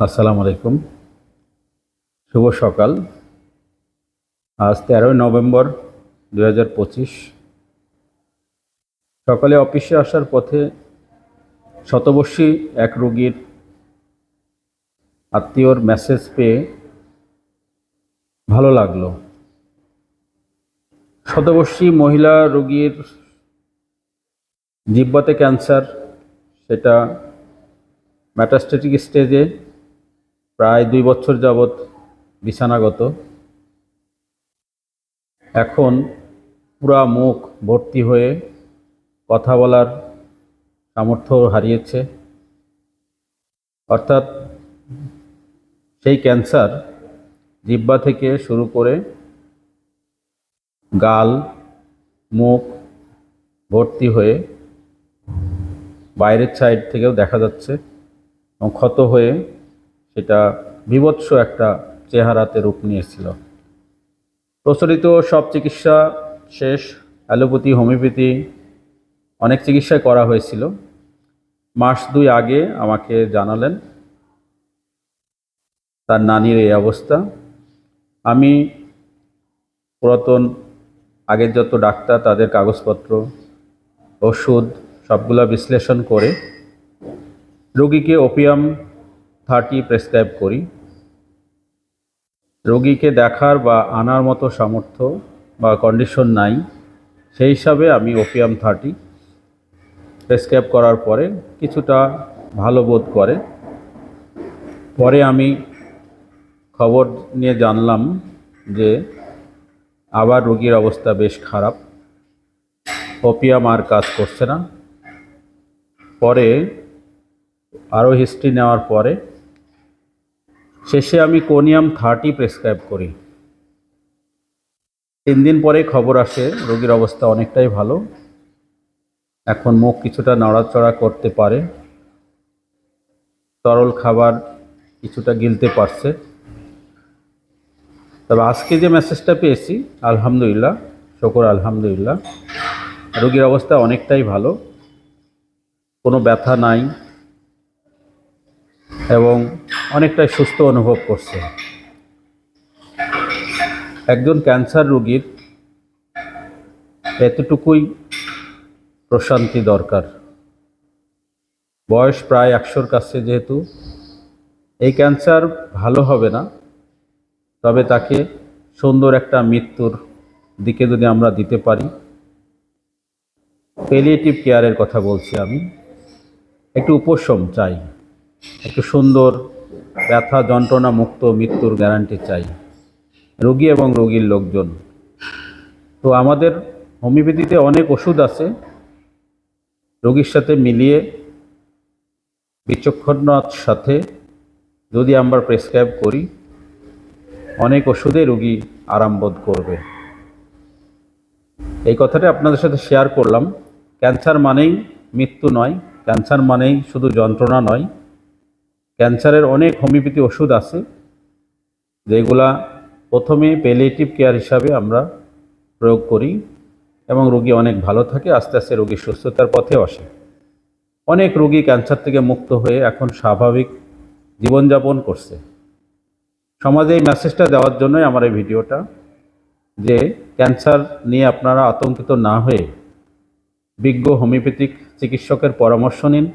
আসসালামু আলাইকুম। শুভ সকাল। আজ তেরোই নভেম্বর দু হাজার পঁচিশ। সকালে অফিসে আসার পথে শতবর্ষী এক রোগীর আত্মীয়র মেসেজ পেয়ে ভালো লাগল। শতবর্ষী মহিলা রোগীর জিব্বাতে ক্যান্সার, সেটা ম্যাটাস্টেটিক স্টেজে প্রায় দুই বছর যাবৎ বিছানাগত। এখন পুরা মুখ ভর্তি হয়ে কথা বলার সামর্থ্য হারিয়েছে। অর্থাৎ সেই ক্যান্সার জিব্বা থেকে শুরু করে গাল, মুখ ভর্তি হয়ে বাইরের সাইড থেকেও দেখা যাচ্ছে এবং ক্ষত হয়ে সেটা বিভৎস একটা চেহারাতে রূপ নিয়েছিল। প্রচলিত সব চিকিৎসা শেষ, অ্যালোপ্যাথি, হোমিওপ্যাথি অনেক চিকিৎসায় করা হয়েছিল। মাস দুই আগে আমাকে জানালেন তার নানির এই অবস্থা। আমি পুরাতন, আগের যত ডাক্তার, তাদের কাগজপত্র, ওষুধ সবগুলা বিশ্লেষণ করে রোগীকে ওপিয়াম থার্টি প্রেসক্রাইব করি। রোগীকে দেখার বা আনার মতো সামর্থ্য বা কন্ডিশন নাই, সেই হিসাবে আমি ওপিয়াম থার্টি প্রেসক্রাইব করার পরে কিছুটা ভালো বোধ করে। পরে আমি খবর নিয়ে জানলাম যে আবার রোগীর অবস্থা বেশ খারাপ ওপিয়াম আর কাজ করছে না। পরে আরও হিস্ট্রি নেওয়ার পরে শেষে আমি কোনিয়াম থার্টি প্রেসক্রাইব করি। তিন দিন পরে খবর আসে, রোগীর অবস্থা অনেকটাই ভালো। এখন মুখ কিছুটা নড়াচড়া করতে পারে। তরল খাবার কিছুটা গিলতে পারছে। তবে আজকে যে মেসেজটা পেয়েছি, আলহামদুলিল্লাহ, শকর আলহামদুলিল্লাহ, রোগীর অবস্থা অনেকটাই ভালো। কোনো ব্যথা নাই। এবং অনেকটাই সুস্থ অনুভব করছে। একজন ক্যান্সার রোগীর এতটুকুই প্রশান্তি দরকার। বয়স প্রায় একশোর কাছে যেহেতু, এই ক্যান্সার ভালো হবে না, তবে তাকে সুন্দর একটা মৃত্যুর দিকে যদি আমরা দিতে পারি পেলিয়েটিভ কেয়ারের কথা বলছি আমি, একটু উপশম চাই, একটু সুন্দর ব্যথা, যন্ত্রণা মুক্ত, মৃত্যুর গ্যারান্টি চাই। রোগী এবং রোগীর লোকজন। তো আমাদের হোমিওপ্যাথিতে অনেক ওষুধ আছে। রোগীর সাথে মিলিয়ে বিচক্ষণতার সাথে যদি আমরা প্রেসক্রাইব করি, অনেক ওষুধে রোগী আরাম বোধ করবে। এই কথাটা আপনাদের সাথে শেয়ার করলাম। ক্যান্সার মানেই মৃত্যু নয়। ক্যান্সার মানেই শুধু যন্ত্রণা নয়। ক্যান্সারের অনেক হোমিওপ্যাথি ওষুধ আছে, যেগুলা প্রথমে পেলিয়েটিভ কেয়ার হিসাবে আমরা প্রয়োগ করি এবং রোগী অনেক ভালো থাকে, আস্তে আস্তে রোগী সুস্থতার পথে আসে। অনেক রোগী ক্যান্সার থেকে মুক্ত হয়ে এখন স্বাভাবিক জীবনযাপন করছে। সমাজে এই মেসেজটা দেওয়ার জন্যই আমার এই ভিডিওটা, যে ক্যান্সার নিয়ে আপনারা আতঙ্কিত না হয়ে বিজ্ঞ হোমিওপ্যাথিক চিকিৎসকের পরামর্শ নিন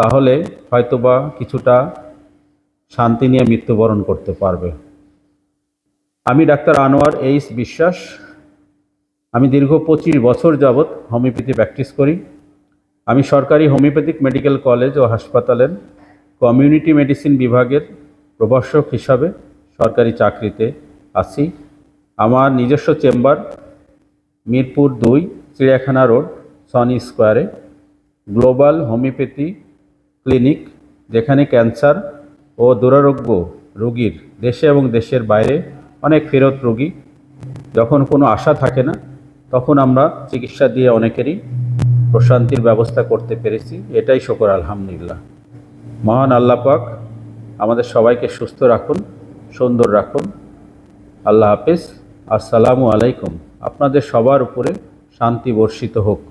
তাহলে হয়তোবা কিছুটা শান্তি নিয়ে মৃত্যুবরণ করতে পারবে। আমি ডাক্তার আনোয়ার এইস বিশ্বাস। আমি দীর্ঘ পঁচিশ বছর যাবৎ হোমিওপ্যাথি প্র্যাকটিস করি। আমি সরকারি হোমিওপ্যাথিক মেডিকেল কলেজ ও হাসপাতালের কমিউনিটি মেডিসিন বিভাগের প্রভাষক হিসাবে সরকারি চাকরিতে আছি। আমার নিজস্ব চেম্বার মিরপুর দুই, চিড়িয়াখানা রোড, সনি স্কোয়ারে। গ্লোবাল হোমিওপ্যাথি ক্লিনিক যেখানে ক্যান্সার ও দুরারোগ্য রোগীর দেশে এবং দেশের বাইরে অনেক ফেরত রোগী যখন কোনো আশা থাকে না, তখন আমরা চিকিৎসা দিয়ে অনেকেরই প্রশান্তির ব্যবস্থা করতে পেরেছি। এটাই শকর, আলহামদুলিল্লাহ। মহান আল্লাহ পাক আমাদের সবাইকে সুস্থ রাখুন, সুন্দর রাখুন। আল্লাহ হাফেজ। আসসালামু আলাইকুম। আপনাদের সবার উপরে শান্তি বর্ষিত হোক।